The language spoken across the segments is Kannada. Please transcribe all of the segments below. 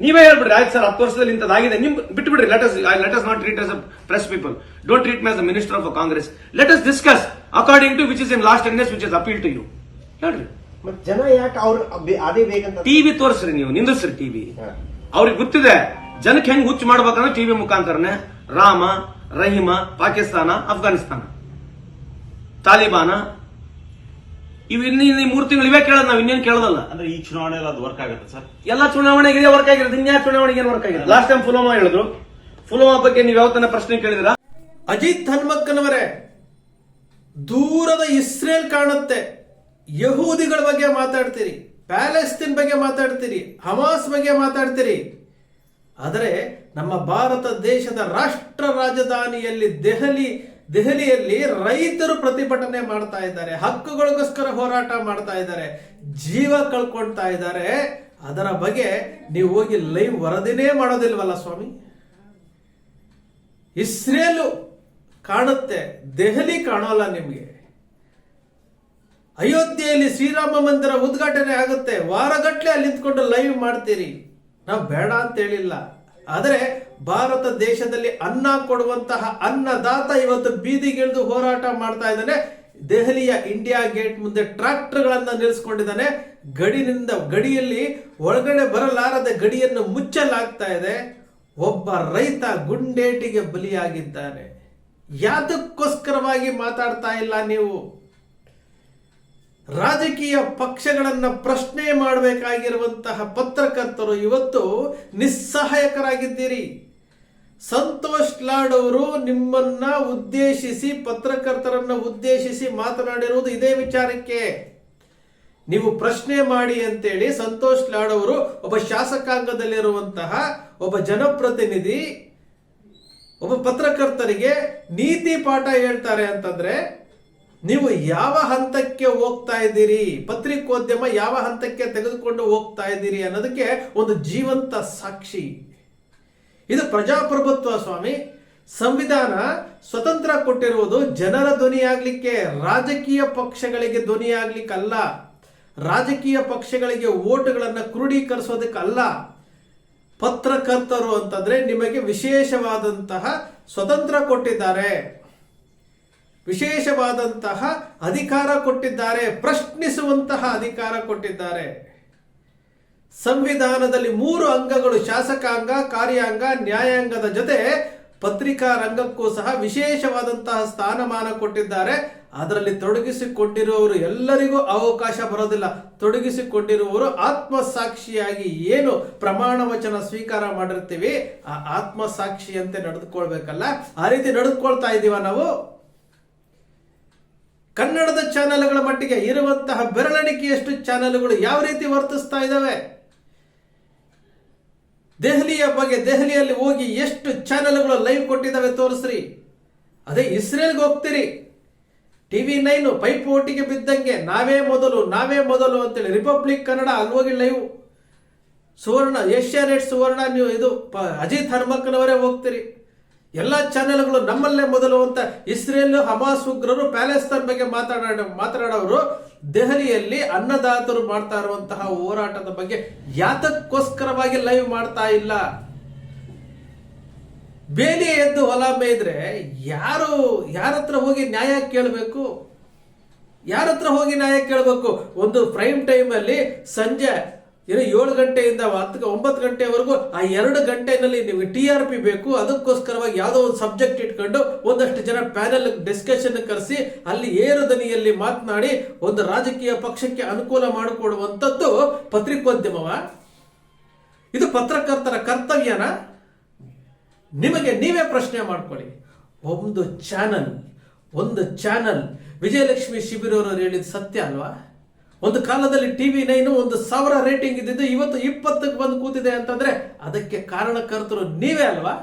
ನೀವೇ ಹೇಳ್ಬಿಡ್ರಿ ಆಯ್ತು ಸರ್ ಹತ್ತು ವರ್ಷದಲ್ಲಿ ಇಂಥದ್ದಾಗಿದೆ. ನಿಮ್ ಬಿಟ್ಟು ಬಿಡ್ರಿ I let's not treat as press people don't treat me as minister of Congress let us discuss according to which is in last ten which is appeal to you ಹೇಳ್ರಿ. ಜನ ಯಾಕೆ ಅವ್ರ ಅದೇ ಬೇಕಂತ ಟಿವಿ ತೋರಿಸ್ರಿ ನೀವು ನಿಂದಿಸ್ರಿ ಟಿವಿ. ಅವ್ರಿಗೆ ಗೊತ್ತಿದೆ ಜನಕ್ಕೆ ಹೆಂಗ್ ಹುಚ್ಚು ಮಾಡ್ಬೇಕಂದ್ರೆ ಟಿವಿ ಮುಖಾಂತರನೇ ರಾಮ ರಹೀಮ ಪಾಕಿಸ್ತಾನ ಅಫ್ಘಾನಿಸ್ತಾನ. ತಾಲಿಬಾನ ಇವು ಇನ್ನು ಇನ್ನು ಈ ಮೂರು ತಿಂಗಳು ಇವೇ ಕೇಳೋದು ನಾವು ಇನ್ನೇನು ಕೇಳೋದಲ್ಲ. ಅಂದ್ರೆ ಈ ಚುನಾವಣೆಯಲ್ಲಿ ಅದು ವರ್ಕ್ ಆಗುತ್ತೆ ಸರ್. ಎಲ್ಲ ಚುನಾವಣೆಗೆ ಇದೇ ವರ್ಕ್ ಆಗಿರೋದು ಇನ್ಯಾ ಚುನಾವಣೆಗೆ ಏನು ವರ್ಕ್ ಆಗಿರೋದು? ಲಾಸ್ಟ್ ಟೈಮ್ ಪುಲ್ವಾಮಾ ಹೇಳಿದ್ರು. ಪುಲ್ವಾಮಾ ಬಗ್ಗೆ ನೀವು ಯಾವತ್ತನ ಪ್ರಶ್ನೆ ಕೇಳಿದಿರ ಅಜಿತ್ ಹನುಮಕ್ಕನವರೇ ದೂರದ ಇಸ್ರೇಲ್ ಕಾಣುತ್ತೆ. ಯಹೂದಿಗಳ ಬಗ್ಗೆ ಮಾತಾಡ್ತೀರಿ ಪ್ಯಾಲೆಸ್ತೀನ್ ಬಗ್ಗೆ ಮಾತಾಡ್ತೀರಿ ಹಮಾಸ್ ಬಗ್ಗೆ ಮಾತಾಡ್ತೀರಿ. ಆದರೆ ನಮ್ಮ ಭಾರತ ದೇಶದ ರಾಷ್ಟ್ರ ರಾಜಧಾನಿಯಲ್ಲಿ ದೆಹಲಿ ದೆಹಲಿಯಲ್ಲಿ ರೈತರು ಪ್ರತಿಭಟನೆ ಮಾಡ್ತಾ ಇದ್ದಾರೆ, ಹಕ್ಕುಗಳಿಗೋಸ್ಕರ ಹೋರಾಟ ಮಾಡ್ತಾ ಇದ್ದಾರೆ, ಜೀವ ಕಳ್ಕೊಳ್ತಾ ಇದ್ದಾರೆ. ಅದರ ಬಗ್ಗೆ ನೀವು ಹೋಗಿ ಲೈವ್ ವರದಿನೇ ಮಾಡೋದಿಲ್ವಲ್ಲ ಸ್ವಾಮಿ? ಇಸ್ರೇಲು ಕಾಣುತ್ತೆ, ದೆಹಲಿ ಕಾಣೋಲ್ಲ ನಿಮಗೆ. ಅಯೋಧ್ಯೆಯಲ್ಲಿ ಶ್ರೀರಾಮ ಮಂದಿರ ಉದ್ಘಾಟನೆ ಆಗುತ್ತೆ ವಾರಗಟ್ಟಲೆ ಅಲ್ಲಿ ನಿಂತ್ಕೊಂಡು ಲೈವ್ ಮಾಡ್ತೀರಿ. ನಾವು ಬೇಡ ಅಂತ ಹೇಳಿಲ್ಲ. ಆದರೆ ಭಾರತ ದೇಶದಲ್ಲಿ ಅನ್ನ ಕೊಡುವಂತಹ ಅನ್ನದಾತ ಇವತ್ತು ಬೀದಿಗಿಳಿದು ಹೋರಾಟ ಮಾಡ್ತಾ ಇದ್ದಾನೆ. ದೆಹಲಿಯ ಇಂಡಿಯಾ ಗೇಟ್ ಮುಂದೆ ಟ್ರಾಕ್ಟರ್ಗಳನ್ನ ನಿಲ್ಲಿಸ್ಕೊಂಡಿದ್ದಾನೆ. ಗಡಿನಿಂದ, ಗಡಿಯಲ್ಲಿ ಒಳಗಡೆ ಬರಲಾರದ ಗಡಿಯನ್ನು ಮುಚ್ಚಲಾಗ್ತಾ ಇದೆ. ಒಬ್ಬ ರೈತ ಗುಂಡೇಟಿಗೆ ಬಲಿಯಾಗಿದ್ದಾನೆ. ಯಾತಕ್ಕೋಸ್ಕರವಾಗಿ ಮಾತಾಡ್ತಾ ಇಲ್ಲ ನೀವು? ರಾಜಕೀಯ ಪಕ್ಷಗಳನ್ನು ಪ್ರಶ್ನೆ ಮಾಡಬೇಕಾಗಿರುವಂತಹ ಪತ್ರಕರ್ತರು ಇವತ್ತು ನಿಸ್ಸಹಾಯಕರಾಗಿದ್ದೀರಿ. ಸಂತೋಷ್ ಲಾಡ್ ಅವರು ನಿಮ್ಮನ್ನ ಉದ್ದೇಶಿಸಿ, ಪತ್ರಕರ್ತರನ್ನ ಉದ್ದೇಶಿಸಿ ಮಾತನಾಡಿರುವುದು ಇದೇ ವಿಚಾರಕ್ಕೆ. ನೀವು ಪ್ರಶ್ನೆ ಮಾಡಿ ಅಂತೇಳಿ ಸಂತೋಷ್ ಲಾಡ್ ಅವರು ಒಬ್ಬ ಶಾಸಕಾಂಗದಲ್ಲಿರುವಂತಹ ಒಬ್ಬ ಜನಪ್ರತಿನಿಧಿ, ಒಬ್ಬ ಪತ್ರಕರ್ತರಿಗೆ ನೀತಿ ಪಾಠ ಹೇಳ್ತಾರೆ ಅಂತಂದ್ರೆ, ನೀವು ಯಾವ ಹಂತಕ್ಕೆ ಹೋಗ್ತಾ ಇದ್ದೀರಿ? ಪತ್ರಿಕೋದ್ಯಮ ಯಾವ ಹಂತಕ್ಕೆ ತೆಗೆದುಕೊಂಡು ಹೋಗ್ತಾ ಇದ್ದೀರಿ ಅನ್ನೋದಕ್ಕೆ ಒಂದು ಜೀವಂತ ಸಾಕ್ಷಿ. ಇದು ಪ್ರಜಾಪ್ರಭುತ್ವ ಸ್ವಾಮಿ. ಸಂವಿಧಾನ ಸ್ವತಂತ್ರ ಕೊಟ್ಟಿರುವುದು ಜನರ ಧ್ವನಿಯಾಗಲಿಕ್ಕೆ, ರಾಜಕೀಯ ಪಕ್ಷಗಳಿಗೆ ಧ್ವನಿಯಾಗಲಿಕ್ಕಲ್ಲ. ರಾಜಕೀಯ ಪಕ್ಷಗಳಿಗೆ ಓಟುಗಳನ್ನು ಕ್ರೋಢೀಕರಿಸೋದಕ್ಕಲ್ಲ. ಪತ್ರಕರ್ತರು ಅಂತಂದ್ರೆ ನಿಮಗೆ ವಿಶೇಷವಾದಂತಹ ಸ್ವತಂತ್ರ ಕೊಟ್ಟಿದ್ದಾರೆ. ವಿಶೇಷವಾದಂತಹ ಅಧಿಕಾರ ಕೊಟ್ಟಿದ್ದಾರೆ, ಪ್ರಶ್ನಿಸುವಂತಹ ಅಧಿಕಾರ ಕೊಟ್ಟಿದ್ದಾರೆ. ಸಂವಿಧಾನದಲ್ಲಿ ಮೂರು ಅಂಗಗಳು ಶಾಸಕಾಂಗ, ಕಾರ್ಯಾಂಗ, ನ್ಯಾಯಾಂಗದ ಜೊತೆ ಪತ್ರಿಕಾ ರಂಗಕ್ಕೂ ಸಹ ವಿಶೇಷವಾದಂತಹ ಸ್ಥಾನಮಾನ ಕೊಟ್ಟಿದ್ದಾರೆ. ಅದರಲ್ಲಿ ತೊಡಗಿಸಿಕೊಂಡಿರುವವರು ಎಲ್ಲರಿಗೂ ಅವಕಾಶ ಬರೋದಿಲ್ಲ. ತೊಡಗಿಸಿಕೊಂಡಿರುವವರು ಆತ್ಮಸಾಕ್ಷಿಯಾಗಿ ಏನು ಪ್ರಮಾಣ ವಚನ ಸ್ವೀಕಾರ ಮಾಡಿರ್ತೀವಿ, ಆ ಆತ್ಮಸಾಕ್ಷಿಯಂತೆ ನಡೆದುಕೊಳ್ಬೇಕಲ್ಲ. ಆ ರೀತಿ ನಡೆದುಕೊಳ್ತಾ ಇದ್ದೀವ ನಾವು. ಕನ್ನಡದ ಚಾನೆಲ್ಗಳ ಮಟ್ಟಿಗೆ ಇರುವಂತಹ ಬೆರಳೆಣಿಕೆಯಷ್ಟು ಚಾನೆಲ್ಗಳು ಯಾವ ರೀತಿ ವರ್ತಿಸ್ತಾ ಇದ್ದಾವೆ? ದೆಹಲಿಯ ಬಗ್ಗೆ ದೆಹಲಿಯಲ್ಲಿ ಹೋಗಿ ಎಷ್ಟು ಚಾನೆಲ್ಗಳು ಲೈವ್ ಕೊಟ್ಟಿದ್ದಾವೆ ತೋರಿಸ್ರಿ. ಅದೇ ಇಸ್ರೇಲ್ಗೆ ಹೋಗ್ತೀರಿ. ಟಿ ವಿ ನೈನ್ ಪೈಪೋಟಿಗೆ ಬಿದ್ದಂಗೆ ನಾವೇ ಮೊದಲು ನಾವೇ ಮೊದಲು ಅಂತೇಳಿ ರಿಪಬ್ಲಿಕ್ ಕನ್ನಡ ಅಲ್ಲಿ ಹೋಗಿ ಲೈವ್. ಸುವರ್ಣ ಏಷ್ಯಾನೆಟ್ ಸುವರ್ಣ ನೀವು ಇದು ಅಜಿತ್ ಹರ್ಮಕ್ಕನವರೇ ಹೋಗ್ತೀರಿ. ಎಲ್ಲ ಚಾನೆಲ್ಗಳು ನಮ್ಮಲ್ಲೇ ಮೊದಲು ಅಂತ ಇಸ್ರೇಲ್ ಹಮಾಸ್ ಉಗ್ರರು ಪ್ಯಾಲೆಸ್ತಾನ್ ಬಗ್ಗೆ ಮಾತಾಡ ಮಾತನಾಡೋರು ದೆಹಲಿಯಲ್ಲಿ ಅನ್ನದಾತರು ಮಾಡ್ತಾ ಇರುವಂತಹ ಹೋರಾಟದ ಬಗ್ಗೆ ಯಾತಕ್ಕೋಸ್ಕರವಾಗಿ ಲೈವ್ ಮಾಡ್ತಾ ಇಲ್ಲ. ಬೇಲಿ ಎದ್ದು ಹೊಲ ಮೇಯ್ದ್ರೆ ಯಾರು ಯಾರತ್ರ ಹೋಗಿ ನ್ಯಾಯ ಕೇಳಬೇಕು? ಯಾರತ್ರ ಹೋಗಿ ನ್ಯಾಯ ಕೇಳಬೇಕು? ಒಂದು ಪ್ರೈಮ್ ಟೈಮ್ ಅಲ್ಲಿ ಸಂಜೆ ಏನು ಏಳು ಗಂಟೆಯಿಂದ ಹತ್ತು ಒಂಬತ್ತು ಗಂಟೆವರೆಗೂ ಆ ಎರಡು ಗಂಟೆನಲ್ಲಿ ನಿಮಗೆ ಟಿ ಆರ್ ಪಿ ಬೇಕು, ಅದಕ್ಕೋಸ್ಕರವಾಗಿ ಯಾವುದೋ ಒಂದು ಸಬ್ಜೆಕ್ಟ್ ಇಟ್ಕೊಂಡು ಒಂದಷ್ಟು ಜನ ಪ್ಯಾನೆಲ್ ಡಿಸ್ಕಷನ್ ಕರೆಸಿ, ಅಲ್ಲಿ ಏರು ದನಿಯಲ್ಲಿ ಮಾತನಾಡಿ ಒಂದು ರಾಜಕೀಯ ಪಕ್ಷಕ್ಕೆ ಅನುಕೂಲ ಮಾಡಿಕೊಡುವಂಥದ್ದು ಪತ್ರಿಕೋದ್ಯಮವ? ಇದು ಪತ್ರಕರ್ತರ ಕರ್ತವ್ಯನ? ನಿಮಗೆ ನೀವೇ ಪ್ರಶ್ನೆ ಮಾಡ್ಕೊಳ್ಳಿ. ಒಂದು ಚಾನಲ್ ಒಂದು ಚಾನಲ್. ವಿಜಯಲಕ್ಷ್ಮಿ ಶಿಬಿರವರು ಹೇಳಿದ ಸತ್ಯ ಅಲ್ವಾ? ಒಂದು ಕಾಲದಲ್ಲಿ ಟಿವಿ ನೈನು ಒಂದು ಸಾವಿರ ರೇಟಿಂಗ್ ಇದ್ದಿದ್ದು, ಇವತ್ತು ಇಪ್ಪತ್ತಕ್ಕೆ ಬಂದು ಕೂತಿದೆ ಅಂತಂದ್ರೆ ಅದಕ್ಕೆ ಕಾರಣಕರ್ತರು ನೀವೇ ಅಲ್ವಾ?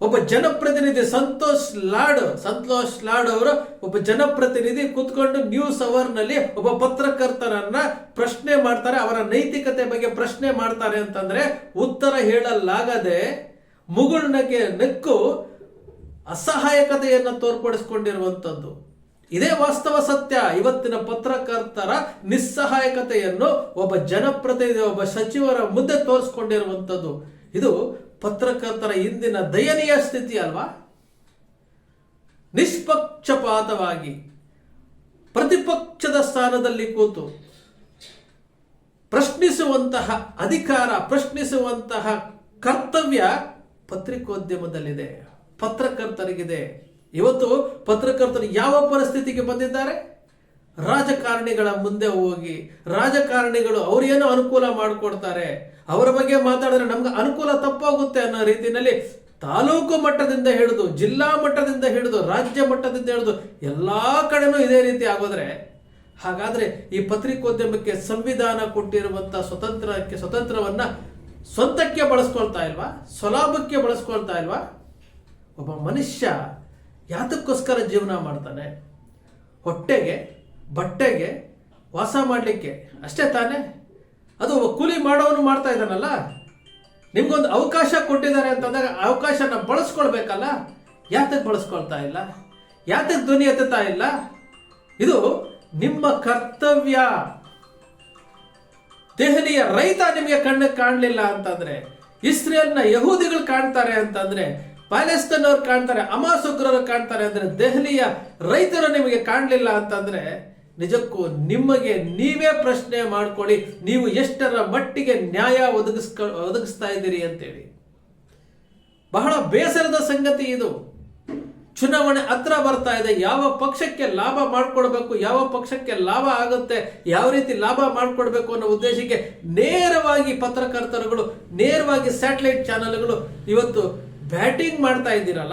ಒಬ್ಬ ಜನಪ್ರತಿನಿಧಿ ಸಂತೋಷ್ ಲಾಡ್ ಸಂತೋಷ್ ಲಾಡ್ ಅವರು ಒಬ್ಬ ಜನಪ್ರತಿನಿಧಿ ಕೂತ್ಕೊಂಡು ನ್ಯೂಸ್ ಅವರ್ನಲ್ಲಿ ಒಬ್ಬ ಪತ್ರಕರ್ತರನ್ನ ಪ್ರಶ್ನೆ ಮಾಡ್ತಾರೆ, ಅವರ ನೈತಿಕತೆ ಬಗ್ಗೆ ಪ್ರಶ್ನೆ ಮಾಡ್ತಾರೆ ಅಂತಂದ್ರೆ ಉತ್ತರ ಹೇಳಲಾಗದೆ ಮುಗುಳ್ನಗೆ ನೆಕ್ಕು ಅಸಹಾಯಕತೆಯನ್ನು ತೋರ್ಪಡಿಸ್ಕೊಂಡಿರುವಂಥದ್ದು ಇದೇ ವಾಸ್ತವ ಸತ್ಯ. ಇವತ್ತಿನ ಪತ್ರಕರ್ತರ ನಿಸ್ಸಹಾಯಕತೆಯನ್ನು ಒಬ್ಬ ಜನಪ್ರತಿನಿಧಿ, ಒಬ್ಬ ಸಚಿವರ ಮುಂದೆ ತೋರಿಸ್ಕೊಂಡಿರುವಂಥದ್ದು. ಇದು ಪತ್ರಕರ್ತರ ಇಂದಿನ ದಯನೀಯ ಸ್ಥಿತಿ ಅಲ್ವಾ? ನಿಷ್ಪಕ್ಷಪಾತವಾಗಿ ಪ್ರತಿಪಕ್ಷದ ಸ್ಥಾನದಲ್ಲಿ ಕೂತು ಪ್ರಶ್ನಿಸುವಂತಹ ಅಧಿಕಾರ, ಪ್ರಶ್ನಿಸುವಂತಹ ಕರ್ತವ್ಯ ಪತ್ರಿಕೋದ್ಯಮದಲ್ಲಿದೆ. ಪತ್ರಕರ್ತರಿಗಿದೆ. ಇವತ್ತು ಪತ್ರಕರ್ತರು ಯಾವ ಪರಿಸ್ಥಿತಿಗೆ ಬಂದಿದ್ದಾರೆ? ರಾಜಕಾರಣಿಗಳ ಮುಂದೆ ಹೋಗಿ, ರಾಜಕಾರಣಿಗಳು ಅವರೇನು ಅನುಕೂಲ ಮಾಡಿಕೊಡ್ತಾರೆ? ಅವರ ಬಗ್ಗೆ ಮಾತಾಡಿದ್ರೆ ನಮ್ಗೆ ಅನುಕೂಲ ತಪ್ಪಾಗುತ್ತೆ ಅನ್ನೋ ರೀತಿಯಲ್ಲಿ ತಾಲೂಕು ಮಟ್ಟದಿಂದ ಹಿಡಿದು, ಜಿಲ್ಲಾ ಮಟ್ಟದಿಂದ ಹಿಡಿದು, ರಾಜ್ಯ ಮಟ್ಟದಿಂದ ಹಿಡಿದು ಎಲ್ಲಾ ಕಡೆನೂ ಇದೇ ರೀತಿ ಆಗೋದ್ರೆ, ಹಾಗಾದ್ರೆ ಈ ಪತ್ರಿಕೋದ್ಯಮಕ್ಕೆ ಸಂವಿಧಾನ ಕೊಟ್ಟಿರುವಂತ ಸ್ವತಂತ್ರಕ್ಕೆ, ಸ್ವತಂತ್ರವನ್ನ ಸ್ವಂತಕ್ಕೆ ಬಳಸ್ಕೊಳ್ತಾ ಇಲ್ವಾ? ಸ್ವಲಾಭಕ್ಕೆ ಬಳಸ್ಕೊಳ್ತಾ ಇಲ್ವಾ? ಒಬ್ಬ ಮನುಷ್ಯ ಯಾತಕ್ಕೋಸ್ಕರ ಜೀವನ ಮಾಡ್ತಾನೆ? ಹೊಟ್ಟೆಗೆ, ಬಟ್ಟೆಗೆ, ವಾಸ ಮಾಡಲಿಕ್ಕೆ. ಅಷ್ಟೇ ತಾನೇ? ಅದು ಕೂಲಿ ಮಾಡೋನು ಮಾಡ್ತಾ ಇದ್ದಾನಲ್ಲ? ನಿಮ್ಗೊಂದು ಅವಕಾಶ ಕೊಟ್ಟಿದ್ದಾರೆ ಅಂತಂದಾಗ ಅವಕಾಶನ ಬಳಸ್ಕೊಳ್ಬೇಕಲ್ಲ? ಯಾತಕ್ಕೆ ಬಳಸ್ಕೊಳ್ತಾ ಇಲ್ಲ? ಯಾತಕ್ಕೆ ಧ್ವನಿ ಎತ್ತುತ್ತಾ ಇಲ್ಲ? ಇದು ನಿಮ್ಮ ಕರ್ತವ್ಯ. ದೆಹಲಿಯ ರೈತ ನಿಮಗೆ ಕಣ್ಣಿಗೆ ಕಾಣಲಿಲ್ಲ ಅಂತಂದ್ರೆ, ಇಸ್ರೇಲ್ನ ಯಹೂದಿಗಳು ಕಾಣ್ತಾರೆ ಅಂತಂದ್ರೆ ಪ್ಯಾಲೆಸ್ತನ್ ಅವ್ರು ಕಾಣ್ತಾರೆ, ಅಮಾಸ್ ಉಗ್ರರು ಕಾಣ್ತಾರೆ ಅಂದ್ರೆ ದೆಹಲಿಯ ರೈತರು ನಿಮಗೆ ಕಾಣಲಿಲ್ಲ ಅಂತಂದ್ರೆ ನಿಜಕ್ಕೂ ನಿಮಗೆ ನೀವೇ ಪ್ರಶ್ನೆ ಮಾಡ್ಕೊಳ್ಳಿ, ನೀವು ಎಷ್ಟರ ಮಟ್ಟಿಗೆ ನ್ಯಾಯ ಒದಗಿಸ್ಕ, ಒದಗಿಸ್ತಾ ಇದ್ದೀರಿ ಅಂತೇಳಿ. ಬಹಳ ಬೇಸರದ ಸಂಗತಿ ಇದು. ಚುನಾವಣೆ ಹತ್ರ ಬರ್ತಾ ಇದೆ, ಯಾವ ಪಕ್ಷಕ್ಕೆ ಲಾಭ ಮಾಡ್ಕೊಡ್ಬೇಕು, ಯಾವ ಪಕ್ಷಕ್ಕೆ ಲಾಭ ಆಗುತ್ತೆ, ಯಾವ ರೀತಿ ಲಾಭ ಮಾಡ್ಕೊಡ್ಬೇಕು ಅನ್ನೋ ಉದ್ದೇಶಕ್ಕೆ ನೇರವಾಗಿ ಪತ್ರಕರ್ತರುಗಳು, ನೇರವಾಗಿ ಸ್ಯಾಟಲೈಟ್ ಚಾನೆಲ್ಗಳು ಇವತ್ತು ಬ್ಯಾಟಿಂಗ್ ಮಾಡ್ತಾ ಇದ್ದೀರಲ್ಲ?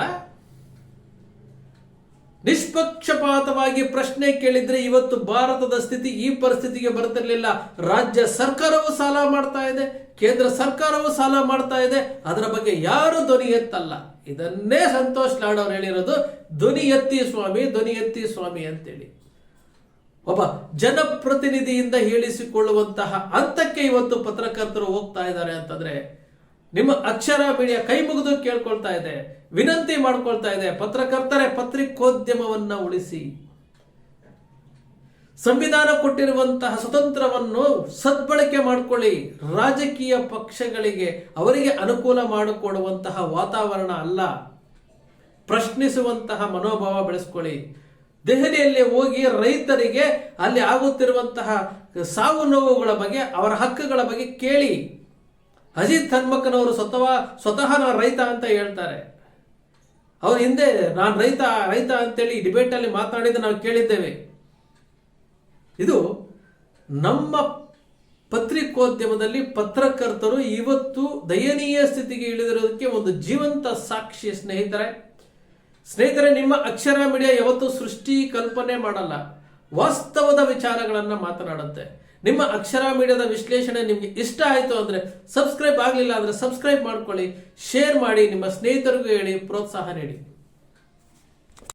ನಿಷ್ಪಕ್ಷಪಾತವಾಗಿ ಪ್ರಶ್ನೆ ಕೇಳಿದ್ರೆ ಇವತ್ತು ಭಾರತದ ಸ್ಥಿತಿ ಈ ಪರಿಸ್ಥಿತಿಗೆ ಬರ್ತಿರ್ಲಿಲ್ಲ. ರಾಜ್ಯ ಸರ್ಕಾರವು ಸಾಲ ಮಾಡ್ತಾ ಇದೆ, ಕೇಂದ್ರ ಸರ್ಕಾರವು ಸಾಲ ಮಾಡ್ತಾ ಇದೆ. ಅದರ ಬಗ್ಗೆ ಯಾರು ಧ್ವನಿ ಎತ್ತಲ್ಲ? ಇದನ್ನೇ ಸಂತೋಷ್ ಲಾಡ್ ಅವರು ಹೇಳಿರೋದು, ಧ್ವನಿ ಎತ್ತಿ ಸ್ವಾಮಿ, ಧ್ವನಿ ಎತ್ತಿ ಸ್ವಾಮಿ ಅಂತೇಳಿ. ಒಬ್ಬ ಜನಪ್ರತಿನಿಧಿಯಿಂದ ಹೇಳಿಸಿಕೊಳ್ಳುವಂತಹ ಹಂತಕ್ಕೆ ಇವತ್ತು ಪತ್ರಕರ್ತರು ಹೋಗ್ತಾ ಇದ್ದಾರೆ ಅಂತಂದ್ರೆ ನಿಮ್ಮ ಅಕ್ಷರ ಬಿಡಿಯ ಕೈ ಮುಗಿದು ಕೇಳ್ಕೊಳ್ತಾ ಇದೆ, ವಿನಂತಿ ಮಾಡ್ಕೊಳ್ತಾ ಇದೆ, ಪತ್ರಕರ್ತರೆ, ಪತ್ರಿಕೋದ್ಯಮವನ್ನ ಉಳಿಸಿ. ಸಂವಿಧಾನ ಕೊಟ್ಟಿರುವಂತಹ ಸ್ವತಂತ್ರವನ್ನು ಸದ್ಬಳಕೆ ಮಾಡಿಕೊಳ್ಳಿ. ರಾಜಕೀಯ ಪಕ್ಷಗಳಿಗೆ ಅವರಿಗೆ ಅನುಕೂಲ ಮಾಡಿಕೊಡುವಂತಹ ವಾತಾವರಣ ಅಲ್ಲ. ಪ್ರಶ್ನಿಸುವಂತಹ ಮನೋಭಾವ ಬೆಳೆಸ್ಕೊಳ್ಳಿ. ದೆಹಲಿಯಲ್ಲಿ ಹೋಗಿ ರೈತರಿಗೆ ಅಲ್ಲಿ ಆಗುತ್ತಿರುವಂತಹ ಸಾವು ನೋವುಗಳ ಬಗ್ಗೆ, ಅವರ ಹಕ್ಕುಗಳ ಬಗ್ಗೆ ಕೇಳಿ. ಅಜಿತ್ ಹನ್ಮಕ್ಕನವರು ಸ್ವತಃ ಸ್ವತಃ ನಾನು ರೈತ ಅಂತ ಹೇಳ್ತಾರೆ. ಅವ್ರ ಹಿಂದೆ ನಾನು ರೈತ ರೈತ ಅಂತೇಳಿ ಡಿಬೇಟ್ ಅಲ್ಲಿ ಮಾತನಾಡಿದ್ದು ನಾವು ಕೇಳಿದ್ದೇವೆ. ಇದು ನಮ್ಮ ಪತ್ರಿಕೋದ್ಯಮದಲ್ಲಿ ಪತ್ರಕರ್ತರು ಇವತ್ತು ದಯನೀಯ ಸ್ಥಿತಿಗೆ ಇಳಿದಿರೋದಕ್ಕೆ ಒಂದು ಜೀವಂತ ಸಾಕ್ಷಿ ಸ್ನೇಹಿತರೆ. ಸ್ನೇಹಿತರೆ, ನಿಮ್ಮ ಅಕ್ಷರ ಮೀಡಿಯಾ ಯಾವತ್ತೂ ಸೃಷ್ಟಿ ಕಲ್ಪನೆ ಮಾಡಲ್ಲ. ವಾಸ್ತವದ ವಿಚಾರಗಳನ್ನು ಮಾತನಾಡುತ್ತೆ. ನಿಮ್ಮ ಅಕ್ಷರ ಮೀಡಿಯಾದ ವಿಶ್ಲೇಷಣೆ ನಿಮಗೆ ಇಷ್ಟ ಆಯಿತು ಅಂದರೆ ಸಬ್ಸ್ಕ್ರೈಬ್ ಆಗಲಿಲ್ಲ ಅಂದರೆ ಸಬ್ಸ್ಕ್ರೈಬ್ ಮಾಡ್ಕೊಳ್ಳಿ ಶೇರ್ ಮಾಡಿ, ನಿಮ್ಮ ಸ್ನೇಹಿತರಿಗೂ ಹೇಳಿ ಪ್ರೋತ್ಸಾಹ ನೀಡಿ.